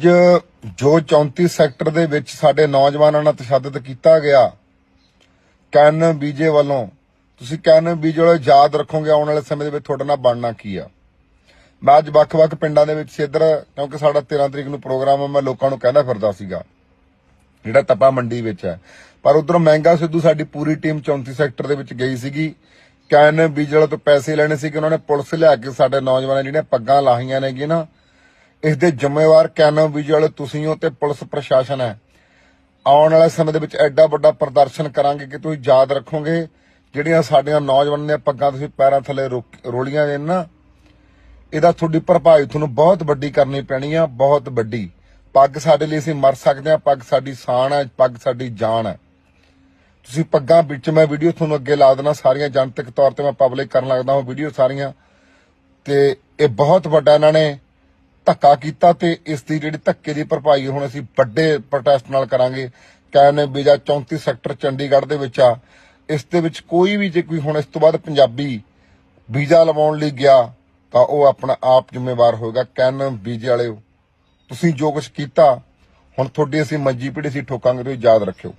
ਜੋ 34 ਸੈਕਟਰ ਦੇ ਵਿੱਚ ਸਾਡੇ ਨੌਜਵਾਨਾਂ ਨਾਲ ਤਸ਼ੱਦਦ ਕੀਤਾ ਗਿਆ, ਕੈਨ ਬੀਜੇ ਵੱਲੋਂ, ਤੁਸੀਂ ਕੈਨ ਬੀਜੇ ਵਾਲੇ ਯਾਦ ਰੱਖੋਗੇ ਆਉਣ ਵਾਲੇ ਸਮੇਂ ਦੇ ਵਿੱਚ ਤੁਹਾਡੇ ਨਾਲ ਬਣਨਾ ਕੀ ਆ? ਮੈਂ ਅੱਜ ਵੱਖ-ਵੱਖ ਪਿੰਡਾਂ ਦੇ ਵਿੱਚ ਸਿੱਧਰ ਕਿਉਂਕਿ ਸਾਡਾ 13 ਤਰੀਕ ਨੂੰ ਪ੍ਰੋਗਰਾਮ ਆ, ਮੈਂ ਲੋਕਾਂ ਨੂੰ ਕਹਿੰਦਾ ਫਿਰਦਾ ਸੀਗਾ, ਜਿਹੜਾ ਤਪਾ ਮੰਡੀ ਵਿੱਚ ਹੈ। ਪਰ ਉਧਰੋਂ ਮਹਿੰਗਾ ਸਿੱਧੂ ਸਾਡੀ ਪੂਰੀ ਟੀਮ 34 ਸੈਕਟਰ ਦੇ ਵਿੱਚ ਗਈ ਸੀਗੀ। ਕੈਨ ਬੀਜੇ ਵਾਲੇ ਤੋਂ ਪੈਸੇ ਲੈਣੇ ਸੀ ਕਿ ਉਹਨਾਂ ਨੇ ਪੁਲਿਸ ਲਿਆ ਕੇ ਸਾਡੇ ਨੌਜਵਾਨਾਂ ਜਿਹੜੀਆਂ ਪੱਗਾਂ ਲਾਹੀਆਂ ਨੇ ਨੇਗੀਆਂ ਨਾ ਇਸ ਦੇ ਜ਼ਿੰਮੇਵਾਰ ਕੈਨ ਬੀਜਲ ਤੁਸੀਂ ਹੋ ਤੇ ਪੁਲਿਸ ਪ੍ਰਸ਼ਾਸਨ ਹੈ। ਆਉਣ ਵਾਲੇ ਸਮੇਂ ਦੇ ਵਿੱਚ ਐਡਾ ਵੱਡਾ ਪ੍ਰਦਰਸ਼ਨ ਕਰਾਂਗੇ ਕਿ ਤੁਸੀਂ ਯਾਦ ਰੱਖੋਗੇ, ਜਿਹੜੀਆਂ ਸਾਡੀਆਂ ਨੌਜਵਾਨਾਂ ਦੀਆਂ ਪੱਗਾਂ ਤੁਸੀਂ ਪੈਰਾਂ ਥੱਲੇ ਰੋਲੀਆਂ ਨੇ ਨਾ, ਇਹਦਾ ਤੁਹਾਡੀ ਭਰਪਾਈ ਤੁਹਾਨੂੰ ਬਹੁਤ ਵੱਡੀ ਕਰਨੀ ਪੈਣੀ ਆ, ਬਹੁਤ ਵੱਡੀ। ਪੱਗ ਸਾਡੇ ਲਈ ਅਸੀਂ ਮਰ ਸਕਦੇ ਆ, ਪੱਗ ਸਾਡੀ ਸ਼ਾਨ ਹੈ, ਪੱਗ ਸਾਡੀ ਜਾਨ ਹੈ। ਤੁਸੀਂ ਪੱਗਾਂ ਵਿੱਚ ਮੈਂ ਵੀਡੀਓ ਤੁਹਾਨੂੰ ਅੱਗੇ ਲਾ ਦੇਣਾ ਸਾਰੀਆਂ ਜਨਤਕ ਤੌਰ ਤੇ ਮੈਂ ਪਬਲਿਕ ਕਰਨ ਲੱਗਦਾ ਹਾਂ ਵੀਡੀਓ ਸਾਰੀਆਂ, ਤੇ ਇਹ ਬਹੁਤ ਵੱਡਾ ਇਹਨਾਂ ਨੇ ਧੱਕਾ ਕੀਤਾ ਤੇ ਇਸ ਦੀ ਜਿਹੜੀ ਧੱਕੇ ਦੀ ਭਰਪਾਈ ਹੁਣ ਅਸੀਂ ਵੱਡੇ ਪ੍ਰੋਟੈਸਟ ਨਾਲ ਕਰਾਂਗੇ। ਕੈਨ ਵੀਜ਼ਾ 34 ਸੈਕਟਰ ਚੰਡੀਗੜ੍ਹ ਦੇ ਵਿੱਚ ਆ। ਇਸ ਦੇ ਵਿੱਚ ਕੋਈ ਵੀ ਜੇ ਕੋਈ ਹੁਣ ਇਸ ਤੋਂ ਬਾਅਦ ਪੰਜਾਬੀ ਵੀਜ਼ਾ ਲਵਾਉਣ ਲਈ ਗਿਆ, ਤਾਂ ਉਹ ਆਪਣਾ ਆਪ ਜ਼ਿੰਮੇਵਾਰ ਹੋਏਗਾ। ਕੈਨ ਵੀਜ਼ੇ ਵਾਲਿਓ, ਤੁਸੀਂ ਜੋ ਕੁਝ ਕੀਤਾ, ਹੁਣ ਤੁਹਾਡੀ ਅਸੀਂ ਮੰਜੀ ਪੀੜੀ ਸੀ ਠੋਕਾਂਗੇ, ਤੁਸੀਂ ਯਾਦ ਰੱਖਿਓ।